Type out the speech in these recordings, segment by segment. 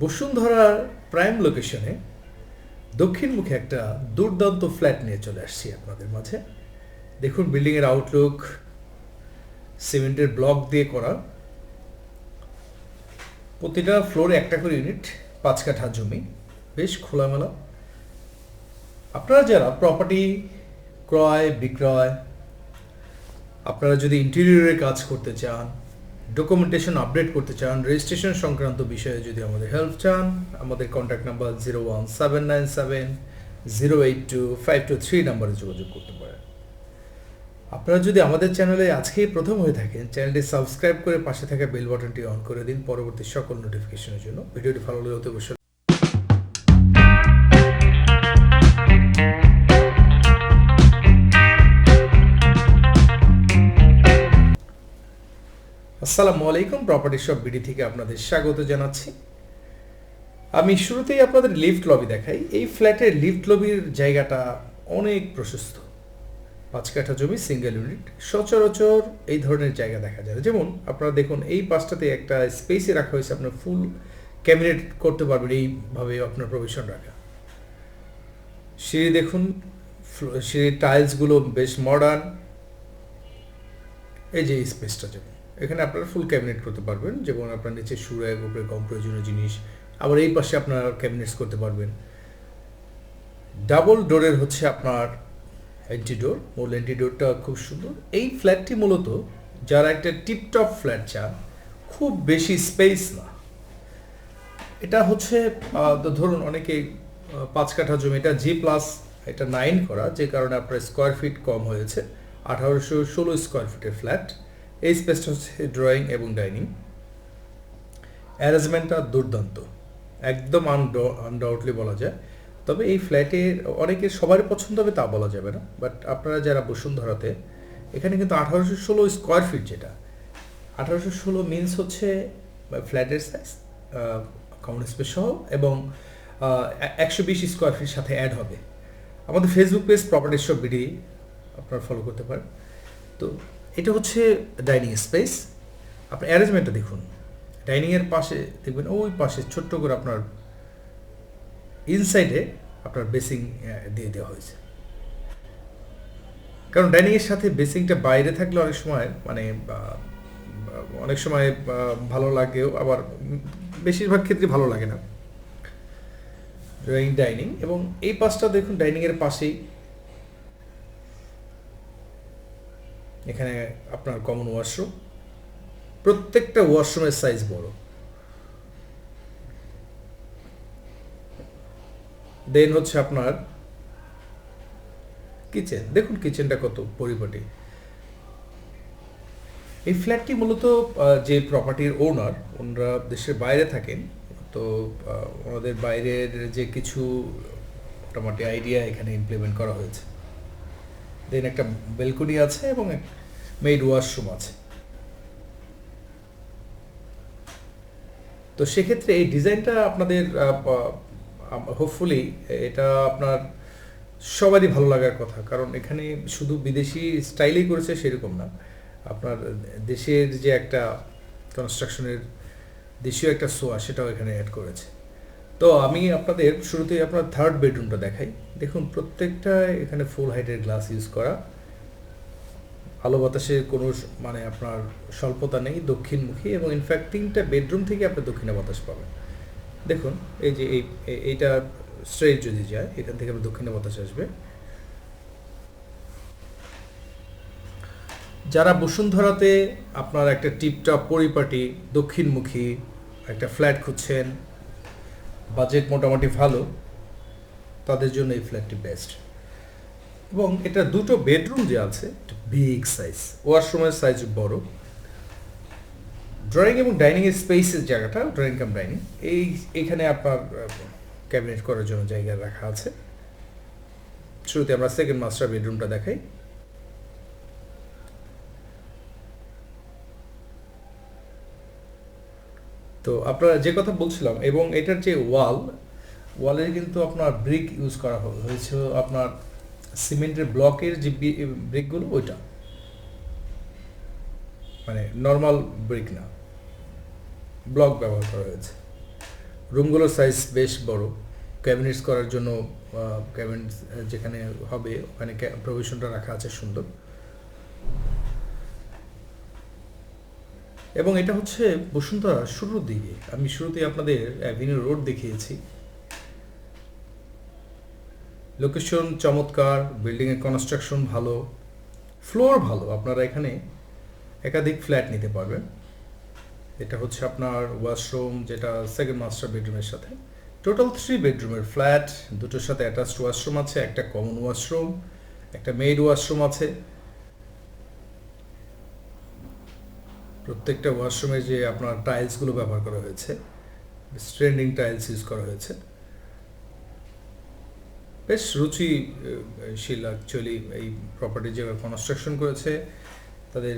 বসুন্ধরার প্রাইম লোকেশনে দক্ষিণমুখী একটা দুর্দান্ত ফ্ল্যাট নিয়ে চলে আসছি আপনাদের মাঝে। দেখুন বিল্ডিংয়ের আউটলুক সিমেন্টের ব্লক দিয়ে করা। প্রতিটা ফ্লোরে একটা করে ইউনিট পাঁচ কাঠা জমি, বেশ খোলামেলা। আপনারা যারা প্রপার্টি ক্রয়, বিক্রয়, আপনারা যদি ইন্টেরিয়রের কাজ করতে চান ডকুমেন্টেশন আপডেট করতে চান রেজিস্ট্রেশন সংক্রান্ত বিষয়ে যদি আমাদের হেল্প চান, আমাদের contact number zero one seven nine seven zero eight two five two three নাম্বারে যোগাযোগ করতে পারেন। আপনারা যদি আমাদের চ্যানেলে আজকেই প্রথম হয়ে থাকেন চ্যানেলটি সাবস্ক্রাইব করে পাশে থাকা বেল বাটনটি অন করে দিন, পরবর্তী সকল নোটিফিকেশনের জন্য। ভিডিওটি ভালো লাগলে অতি অবশ্যই আসসালামু আলাইকুম প্রপার্টি শপ বিডি থেকে আপনাদের স্বাগত জানাচ্ছি। আমি শুরুতেই আপনাদের লিফট লবি দেখাই। এই ফ্ল্যাটের লিফট লবির জায়গাটা অনেক প্রশস্ত। পাঁচ কাঠা জমি সিঙ্গেল ইউনিট সচরাচর এই ধরনের জায়গা দেখা যায়। যেমন আপনারা দেখুন, এই পাশটাতে একটা স্পেসে রাখা হয়েছে আপনার ফুল ক্যাবিনেট করতে পারবেন, এইভাবে আপনার প্রভিশন রাখা। সিঁড়ি দেখুন সিঁড়ির টাইলসগুলো বেশ মডার্ন এই যে স্পেসটা যেমন। এখানে আপনারা ফুল ক্যাবিনেট করতে পারবেন, যেমন আপনার নিচে সুরাগ উপরে কম প্রয়োজনীয় জিনিস, আবার এই পাশে আপনার ক্যাবিনেটস করতে পারবেন। ডাবল ডোরের হচ্ছে আপনার এন্টিডোর মূল এন্টিডোরটা খুব সুন্দর। এই ফ্ল্যাটটি মূলত যারা একটা টিপটপ ফ্ল্যাট চান, খুব বেশি স্পেস না। এটা হচ্ছে ধরুন অনেকে পাঁচ কাঠা জমি, এটা জি প্লাস এটা নাইন করা, যে কারণে আপনার স্কোয়ার ফিট কম হয়েছে। আঠারোশো ষোলো স্কোয়ার ফিটের ফ্ল্যাট এই স্পেসটা হচ্ছে ড্রয়িং এবং ডাইনিং অ্যারেঞ্জমেন্টটা দুর্দান্ত। একদম আনড আনডাউটলি বলা যায়। তবে এই ফ্ল্যাটের অনেকের সবারই পছন্দ হবে তা বলা যাবে না। বাট আপনারা যারা বসুন্ধরাতে, এখানে কিন্তু আঠারোশো ষোলো স্কোয়ার ফিট যেটা। আঠারোশো ষোলো মিনস হচ্ছে ফ্ল্যাটের সাইজ কমন স্পেস সহ এবং একশো বিশ স্কোয়ার ফিট সাথে অ্যাড হবে। আমাদের Facebook page property shop BD আপনারা ফলো করতে পারেন। তো এটা হচ্ছে ডাইনিং স্পেস। আপনার অ্যারেঞ্জমেন্টটা দেখুন। ডাইনিংয়ের পাশে দেখবেন ওই পাশে ছোট্ট করে আপনার ইনসাইডে আপনার বেসিং দিয়ে দেওয়া হয়েছে। কারণ ডাইনিংয়ের সাথে বেসিংটা বাইরে থাকলে অনেক সময় মানে অনেক সময় ভালো লাগেও, আবার বেশিরভাগ ক্ষেত্রে ভালো লাগে না। ড্রয়িং ডাইনিং এবং এই পাশটা দেখুন ডাইনিংয়ের পাশেই এখানে আপনার কমন ওয়াশরুম প্রত্যেকটা ওয়াশরুমের সাইজ বড়। দেন হচ্ছে আপনার কিচেন দেখুন কিচেনটা কত পরিপাটি। এই ফ্ল্যাটটি মূলত যে প্রপার্টির ওনার ওনারা দেশের বাইরে থাকেন। তো ওনাদের বাইরের যে কিছু মোটামুটি আইডিয়া এখানে ইমপ্লিমেন্ট করা হয়েছে। দেন একটা বেলকনি আছে এবং মেড ওয়াশরুম আছে। তো সেক্ষেত্রে এই ডিজাইনটা আপনাদের হোপফুলি এটা আপনার সবারই ভালো লাগার কথা। কারণ এখানে শুধু বিদেশি স্টাইলেই করেছে সেরকম না। আপনার দেশের যে একটা কনস্ট্রাকশনের দেশীয় একটা সোয়া সেটাও এখানে অ্যাড করেছে। তো আমি আপনাদের শুরুতেই আপনার থার্ড বেডরুমটা দেখাই। দেখুন, প্রত্যেকটা এখানে ফুল হাইটের গ্লাস ইউজ করা। আলো বাতাসের কোনো মানে আপনার স্বল্পতা নেই, দক্ষিণমুখী এবং ইনফ্যাক্ট তিনটা বেডরুম থেকে আপনি দক্ষিণে বাতাস পাবেন। দেখুন, এই যে এই এইটা স্ট্রেট যদি যায়, এখান থেকে আপনার দক্ষিণে বাতাস আসবে। যারা বসুন্ধরাতে আপনার একটা টিপটপ পরিপাটি, দক্ষিণমুখী, একটা ফ্ল্যাট খুঁজছেন বাজেট মোটামুটি ভালো, তাদের জন্য এই ফ্ল্যাটটি বেস্ট। এবং এটা দুটো বেডরুম যে আছে বিগ সাইজ, ওয়াশরুমের সাইজ বড়। ড্রয়িং এবং ডাইনিং এর স্পেসের জায়গাটা, ড্রয়িং কাম ডাইনিং, এই এখানে আপনার ক্যাবিনেট করার জন্য জায়গা রাখা আছে। শুরুতে আমরা সেকেন্ড মাস্টার বেডরুমটা দেখাই। তো আপনারা যে কথা বলছিলাম, এবং এটার যে ওয়াল ওয়ালে কিন্তু আপনার ব্রিক ইউজ করা হয়েছে আপনার সিমেন্টের ব্লকের যে ব্রিকগুলো, ওইটা। মানে নর্মাল ব্রিক না। ব্লক ব্যবহার করা হয়েছে। রুমগুলোর সাইজ বেশ বড়। ক্যাবিনেটস করার জন্য ক্যাবিনেট যেখানে হবে, ওখানে প্রভিশনটা রাখা আছে সুন্দর। এবং এটা হচ্ছে বসুন্ধরা শুরুর দিকে। আমি শুরুতে আপনাদের অ্যাভিনিউ রোড দেখিয়েছি। লোকেশন চমৎকার বিল্ডিংয়ের কনস্ট্রাকশন ভালো ফ্লোর ভালো। আপনারা এখানে একাধিক ফ্ল্যাট নিতে পারবেন। এটা হচ্ছে আপনার ওয়াশরুম যেটা সেকেন্ড মাস্টার বেডরুমের সাথে। টোটাল থ্রি বেডরুমের ফ্ল্যাট দুটোর সাথে অ্যাটাচড ওয়াশরুম আছে, একটা কমন ওয়াশরুম একটা মেড ওয়াশরুম আছে। প্রত্যেকটা ওয়াশরুমে যে আপনার টাইলসগুলো ব্যবহার করা হয়েছে স্ট্রেন্ডিং টাইলস ইউজ করা হয়েছে। বেশ রুচিশীল অ্যাকচুয়ালি এই প্রপার্টি যে কনস্ট্রাকশন করেছে, তাদের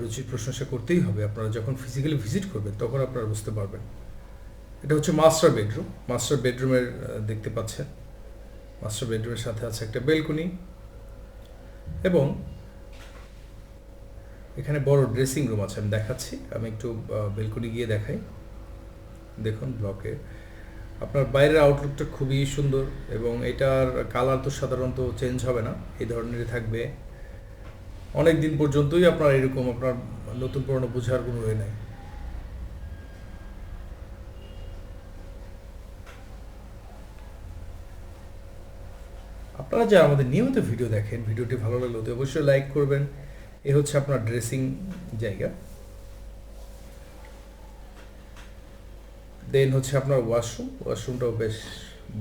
রুচির প্রশংসা করতেই হবে। আপনারা যখন ফিজিক্যালি ভিজিট করবেন, তখন আপনারা বুঝতে পারবেন। এটা হচ্ছে মাস্টার বেডরুম মাস্টার বেডরুমের দেখতে পাচ্ছেন। মাস্টার বেডরুমের সাথে আছে একটা বেলকনি এবং এখানে বড় ড্রেসিং রুম আছে, আমি দেখাচ্ছি। আমি একটু বেলকনি গিয়ে দেখাই। দেখুন ব্লকে আপনার বাইরের আউটলুকটা খুবই সুন্দর এবং এটার কালার তো সাধারণত চেঞ্জ হবে না। এই ধরনেরই থাকবে। অনেক দিন পর্যন্তই আপনার এরকম, আপনার নতুন পুরনো বোঝার কোনো ওয়ে নাই। আপনারা যারা আমাদের নিয়মিত ভিডিও দেখেন ভিডিওটি ভালো লাগলে অবশ্যই লাইক করবেন। এ হচ্ছে আপনার ড্রেসিং জায়গা। দেন হচ্ছে আপনার ওয়াশরুম ওয়াশরুমটাও বেশ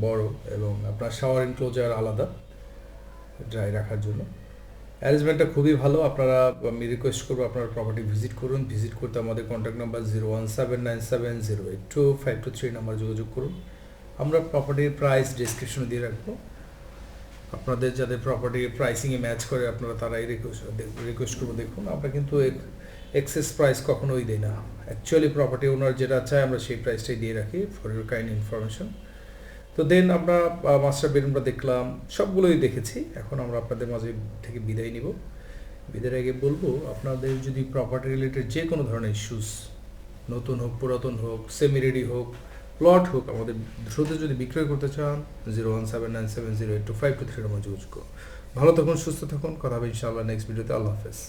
বড় এবং আপনার শাওয়ার এনক্লোজার আলাদা ড্রাই রাখার জন্য। অ্যারেঞ্জমেন্টটা খুবই ভালো, আপনারা আমি রিকোয়েস্ট করব আপনারা প্রপার্টি ভিজিট করুন ভিজিট করতে আমাদের contact number zero one seven nine seven zero eight two five two three number যোগাযোগ করুন। আমরা প্রপার্টির প্রাইস ডিসক্রিপশনে দিয়ে রাখব। আপনাদের যাদের প্রপার্টি প্রাইসিংয়ে ম্যাচ করে আপনারা তারাই রিকোয়েস্ট রিকোয়েস্ট করব। দেখুন, আমরা কিন্তু এক্সেস প্রাইস কখনোই দিই না। অ্যাকচুয়ালি প্রপার্টি ওনার যেটা চায়, আমরা সেই প্রাইসটাই দিয়ে রাখি ফর ইউর কাইন্ড ইনফরমেশন তো দেন আমরা মাস্টার বেডরুমটা দেখলাম, সবগুলোই দেখেছি। এখন আমরা আপনাদের মাঝে থেকে বিদায় নিব। বিদায়ের আগে বলব, আপনাদের যদি প্রপার্টি রিলেটেড যে কোনো ধরনের ইস্যুস নতুন হোক, পুরাতন হোক সেমি রেডি হোক প্লট হোক, আমাদের দ্রুত যদি বিক্রয় করতে চান zero one seven nine seven zero eight two five two three number যোগাযোগ ভালো থাকুন, সুস্থ থাকুন, কথা হবে ইনশাআল্লাহ নেক্সট ভিডিওতে আল্লাহ হাফেজ।